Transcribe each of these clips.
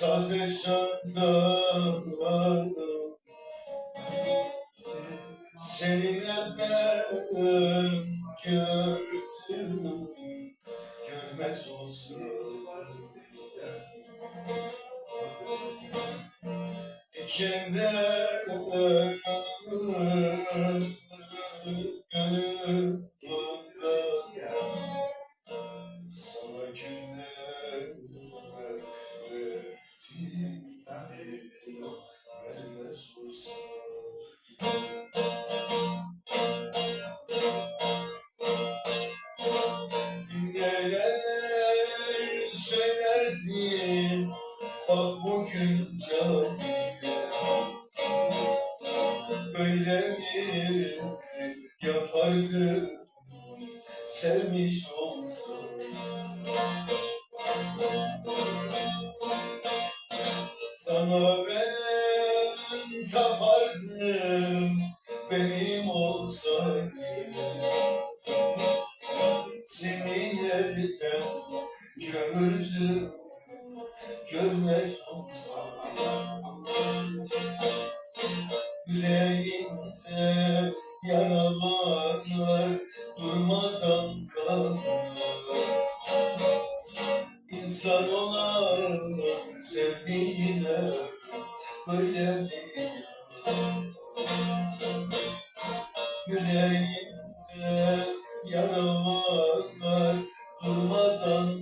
taze şartlarım Senin elden gördüm Görmez olsun İçimde gönlümde bugün cahil Böyle mi yapardı Sevmiş olsun. Sana ben tapardım. Benim olsaydı. Senin elden gördüm Olsam Yüreğimde yaralar durmadan kanıyor İnsan olan sevdiğine böyle bir Yüreğimde yaralar durmadan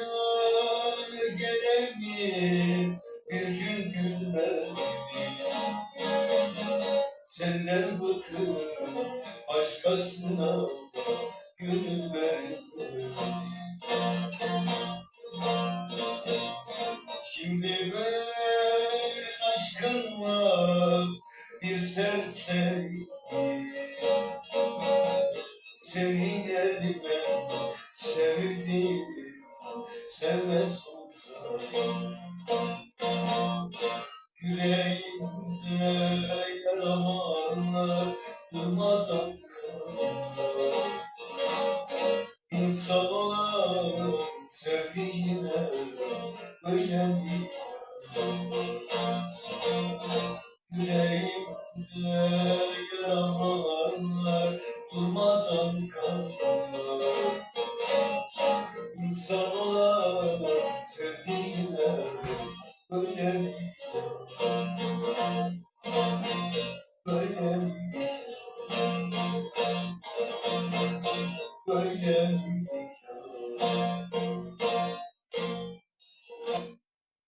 başkasına gülmez Şimdi ben aşkınla bir serseri Senin elinden sevdim sevmez olsam. Yüreğimde yaramalar durmadan 的眼睛